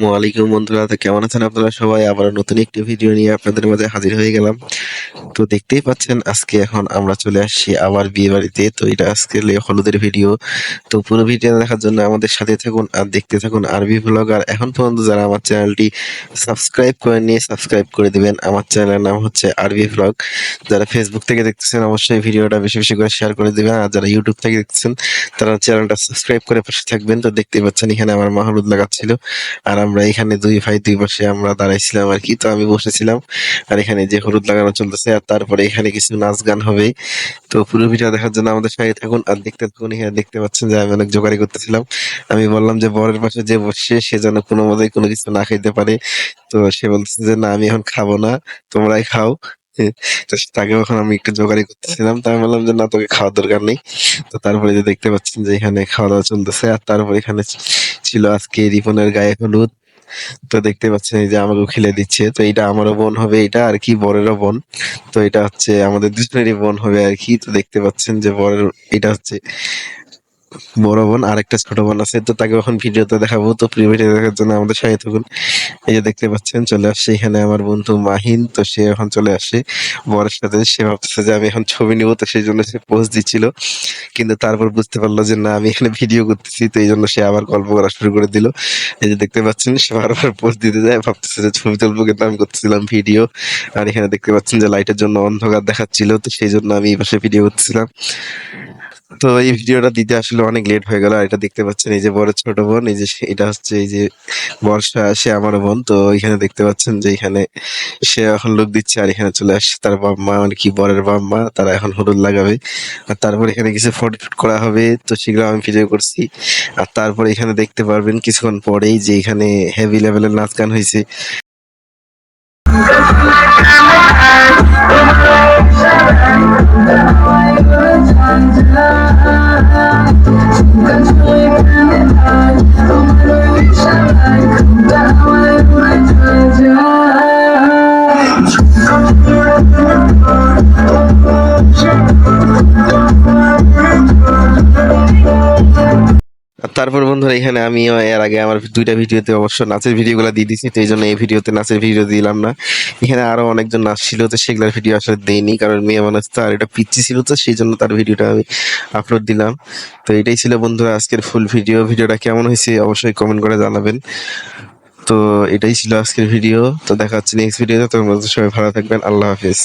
আসসালামু আলাইকুম বন্ধুরা, তো কেমন আছেন আপনারা সবাই? আবার নতুন একটি ভিডিও নিয়ে আপনাদের মাঝে হাজির হয়ে গেলাম। তো দেখতেই পাচ্ছেন, আজকে এখন আমরা চলে আসছি আবার বিয়ে বাড়িতে। তো এটা আজকে হলুদের ভিডিও। তো পুরো ভিডিও দেখার জন্য আমাদের সাথে থাকুন আর দেখতে থাকুন আরবি ব্লগ আর এখন পর্যন্ত যারা আমার চ্যানেলটি সাবস্ক্রাইব করে নিয়ে সাবস্ক্রাইব করে দিবেন। আমার চ্যানেলের নাম হচ্ছে আরবি ব্লগ যারা ফেসবুক থেকে দেখতেছেন, অবশ্যই ভিডিওটা বেশি বেশি করে শেয়ার করে দিবেন। আর যারা ইউটিউব থেকে দেখতেছেন, তারা চ্যানেলটা সাবস্ক্রাইব করে পাশে থাকবেন। তো দেখতেই পাচ্ছেন, এখানে আমার মা হলুদ লাগাচ্ছিল। আর আমরা এখানে দুই ভাই, দুই পাশে আমরা দাঁড়াইছিলাম আর কি। তো আমি বসেছিলাম আর এখানে যে হলুদ লাগানো চলতেছে আর তারপরে এখানে কিছু নাচ গান হবে। তো পুরো ভিডিও দেখার জন্য আমাদের সাথে থাকুন আর দেখতে থাকুন। এখানে দেখতে পাচ্ছেন যে আমি অনেক জোগাড়ি করতেছিলাম। আমি বললাম যে বরের পাশে যে বসে সে যেন কোনো মতে কোনো কিছু না খাইতে পারে। তো সে বলছে যে, না, আমি এখন খাব না, তোমরাই খাও। তো তাকে এখন আমি একটু জোগাড়ি করতেছিলাম। তো আমি বললাম যে, না, তোকে খাওয়ার দরকার নেই। তো তারপরে যে দেখতে পাচ্ছেন যে এখানে খাওয়া দাওয়া চলতেছে। আর তারপর এখানে ছিল আজকে রিপনের গায়ে হলুদ। তো দেখতে পাচ্ছেন এই যে আমাকে খেলে দিচ্ছে। তো এটা আমারও বোন হবে, এটা আর কি বরেরও বোন। তো এটা হচ্ছে আমাদের দুজনেরই বোন হবে আর কি। তো দেখতে পাচ্ছেন যে বরের, এটা হচ্ছে বড় বোন আর একটা ছোট বোন আছে, তো তাকে এখন ভিডিওতে দেখাবো। তো প্রি ভিডিও দেখার জন্য আমাদের সাথে থাকুন। এই যে দেখতে পাচ্ছেন, চলে আসছে এখানে আমার বন্ধু মাহিন, তো সে এখন চলে আসছে বরের সাথে সে ভাবতেছে যে আমি এখন ছবি নিব, তো সেই জন্য সে পোস্ট দিচ্ছিল। কিন্তু তারপর বুঝতে পারল যে না, আমি এখানে ভিডিও করতেছি, তো এই জন্য সে আবার গল্প করা শুরু করে দিল। এই যে দেখতে পাচ্ছেন, সে বারবার পোস্ট দিতে যায়, ভাবতেছে যে ছবি তুলবো কিন্তু আমি করতেছিলাম ভিডিও আর এখানে দেখতে পাচ্ছেন যে লাইটের জন্য অন্ধকার দেখাচ্ছিল, তো সেই জন্য আমি এই পাশে ভিডিও করতেছিলাম। তো এই ভিডিওটা দিতে আসলে অনেক লেট হয়ে গেল এটা দেখতে পাচ্ছেন এই যে বড় ছোট বোন, এই যে এটা হচ্ছে এই যে বর্ষা, সে আমার বোন, তো এখানে দেখতে পাচ্ছেন যে এখানে সে এখন লোক দিচ্ছে আর এখানে চলে আসছে তার বাপ মা মানে কি বরের বাপ মা তারা এখন হলুদ লাগাবে। আর তারপর এখানে কিছু ফটো শুট করা হবে, তো সেগুলো আমি ভিডিও করছি। আর তারপর এখানে দেখতে পারবেন কিছুক্ষণ পরেই যে এখানে হেভি লেভেলের নাচ গান হয়েছে। তারপর বন্ধুরা, এখানে আমি এর আগে আমার দুইটা ভিডিওতে অবশ্য নাচের ভিডিওগুলো দিয়ে দিছি তো এই জন্য এই ভিডিওতে নাচের ভিডিও দিলাম না। এখানে আরও অনেকজন নাচ ছিল তো সেগুলোর ভিডিও আসলে দেয়নি কারণ মেয়ে মানুষ তো আর এটা পিচ্ছি ছিল, তো সেই জন্য তার ভিডিওটা আমি আপলোড দিলাম। তো এটাই ছিল বন্ধুরা, আজকের ফুল ভিডিও ভিডিওটা কেমন হয়েছে অবশ্যই কমেন্ট করে জানাবেন। তো এটাই ছিল আজকের ভিডিও তো দেখা হচ্ছে নেক্সট ভিডিওতে তোমরা সবাই ভালো থাকবেন। আল্লাহ হাফিজ।